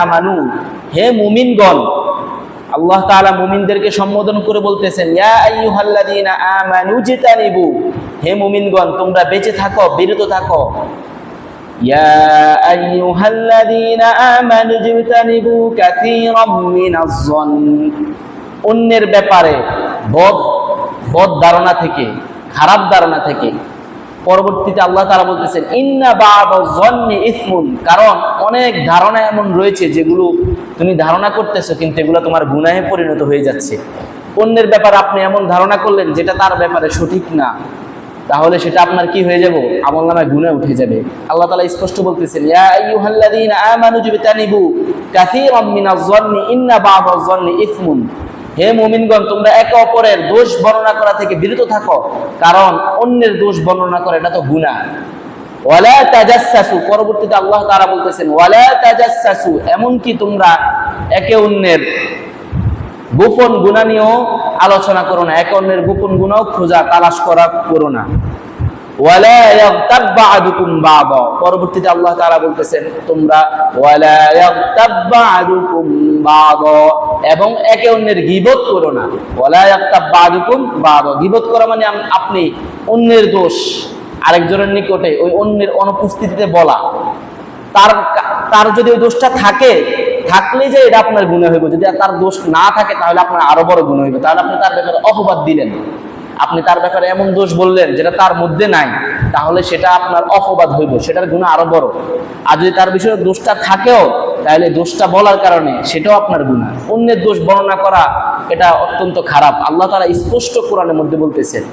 আমানু। হে মুমিনগণ, আল্লাহ তাআলা মুমিনদেরকে সম্বোধন করে বলতেছেন, ইয়া আমানু জিতানিবু। হে মুমিনগণ, তোমরা বেঁচে থাকো, বিরত থাকো। ইয়া অন্যের ব্যাপারে বদ বদ ধারণা থেকে, খারাপ ধারণা থেকে পরবর্তীতে আল্লাহ তারা বলতেছেন, ইন্না বাদি ইসমুন। কারণ অনেক ধারণা এমন রয়েছে যেগুলো তুমি ধারণা করতেছো, কিন্তু এগুলো তোমার গুনাহে পরিণত হয়ে যাচ্ছে। অন্যের ব্যাপারে আপনি এমন ধারণা করলেন যেটা তার ব্যাপারে সঠিক না। তাহলে সেটা আপনার কি হয়ে যাব? আমল নামায় গুণে উঠে যাবে। আল্লাহ তালা স্পষ্ট বলতেছেন হে মুমিনগণ, তোমরা একে অপরের দোষ বর্ণনা করা থেকে বিরত থাকো, কারণ অন্যের দোষ বর্ণনা করা এটা তো গুণা ওয়ালা তাজাসসাসু, পরবর্তীতে আল্লাহ তাআলা বলতেছেন, ওয়ালা তাজাসসাসু, এমনকি তোমরা একে অন্যের গোপন গুণা নিয়েও আলোচনা করো না, একে অন্যের গোপন গুণাও খোঁজা, তালাশ করা করো না ওয়ালা ইয়াগতাব বা'দুকুম বা'দা পরবর্তীতে আল্লাহ তাআলা বলতেছেন, তোমরা এবং একে অন্যের গীবত করো না। গীবত করা মানে আপনি অন্যের দোষ আরেকজনের নিকটে ওই অন্যের অনুপস্থিতিতে বলা। তার তার যদি ওই দোষটা থাকে, থাকলে যে এটা আপনার গুণে হইব। যদি তার দোষ না থাকে, তাহলে আপনার আরও বড় গুণ হইবে। তাহলে আপনি তার ব্যাপারে অপবাদ দিলেন। আপনি তার ব্যাপারে এমন দোষ বললেন যেটা তার মধ্যে নাই, তাহলে সেটা আপনার অপবাদ হইব, সেটার গুণ আরও বড়। আর যদি তার বিষয়ে দোষটা থাকেও, তাহলে দোষটা বলার কারণে সেটাও আপনার গুণা। অন্যের দোষ বর্ণনা করা এটা অত্যন্ত খারাপ। আল্লাহ তারা স্পষ্ট কোরআনের মধ্যে বলতেছেন,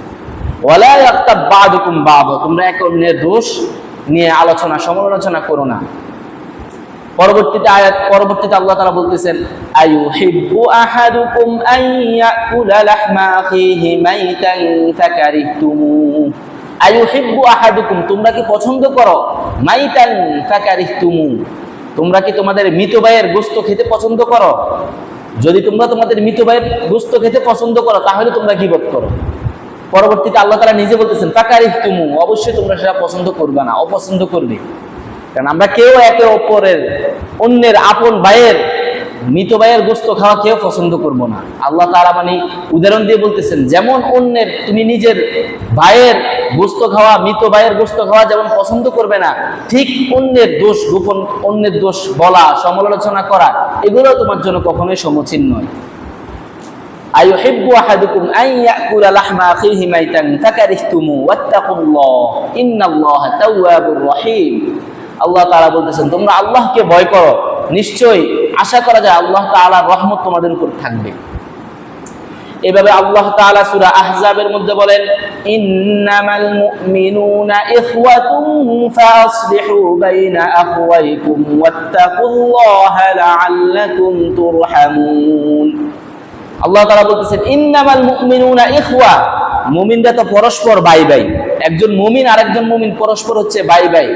ওয়ালা বা'দুকুম বা'দ তোমরা এক অন্যের দোষ নিয়ে আলোচনা, সমালোচনা করো না। পরবর্তীতে আয়াত, পরবর্তীতে আল্লাহ তারা বলতেছেন, আয়ুহিব্বু আহাদুকুম আন ইয়াকুলা লাহমা আখিহি মাইতান ফাকারিহতুমু। আয়ুহিব্বু আহাদুকুম, তোমরা কি পছন্দ করো? মাইতান ফাকারিহতুমু। তোমরা কি তোমাদের মৃত ভাইয়ের গোস্ত খেতে পছন্দ করো? যদি তোমরা তোমাদের মৃত ভাইয়ের গোস্ত খেতে পছন্দ করো, তাহলে তোমরা কি বোধ করো। পরবর্তীতে আল্লাহ তারা নিজে বলতেছেন ফাকারিহ তুমু অবশ্যই তোমরা সেটা পছন্দ করবে না, অপছন্দ করবে। কারণ আমরা কেউ একে অপরের, অন্যের আপন ভাইয়ের, মৃত ভাইয়ের গোস্ত খাওয়া কেউ পছন্দ করব না। আল্লাহ তারা মানে উদাহরণ দিয়ে বলতেছেন, যেমন অন্যের তুমি নিজের ভাইয়ের গোস্ত খাওয়া, মৃত ভাইয়ের গোস্ত খাওয়া যেমন পছন্দ করবে না, ঠিক অন্যের দোষ গোপন, অন্যের দোষ বলা, সমালোচনা করা, এগুলো তোমার জন্য কখনোই সমীচীন নয়। রহিম। আল্লাহ তাআলা বলতেছেন, তোমরা আল্লাহকে ভয় করো। নিশ্চয়ই আশা করা যায় আল্লাহ তাআলার রহমত তোমাদের উপর থাকবে। এভাবে আল্লাহ তাআলা সূরা আহজাবের মধ্যে বলেন আল্লাহ তাআলা বলতেছেন, ইন্নামাল মুমিনুনা ইখওয়া। মুমিনরা তো পরস্পর ভাই ভাই একজন মুমিন আর একজন মুমিন পরস্পর হচ্ছে ভাই ভাই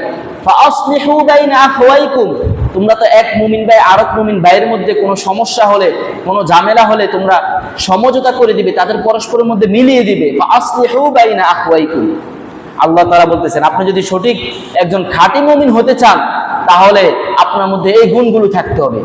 তোমরা তো এক মুমিন ভাই আরেক মুমিন ভাইয়ের মধ্যে কোনো সমস্যা হলে, কোনো ঝামেলা হলে তোমরা সমঝোতা করে দিবে, তাদের পরস্পরের মধ্যে মিলিয়ে দিবে। আল্লাহ তাআলা বলতেছেন, আপনি যদি সঠিক একজন খাঁটি মুমিন হতে চান, তাহলে আপনার মধ্যে এই গুণগুলো থাকতে হবে।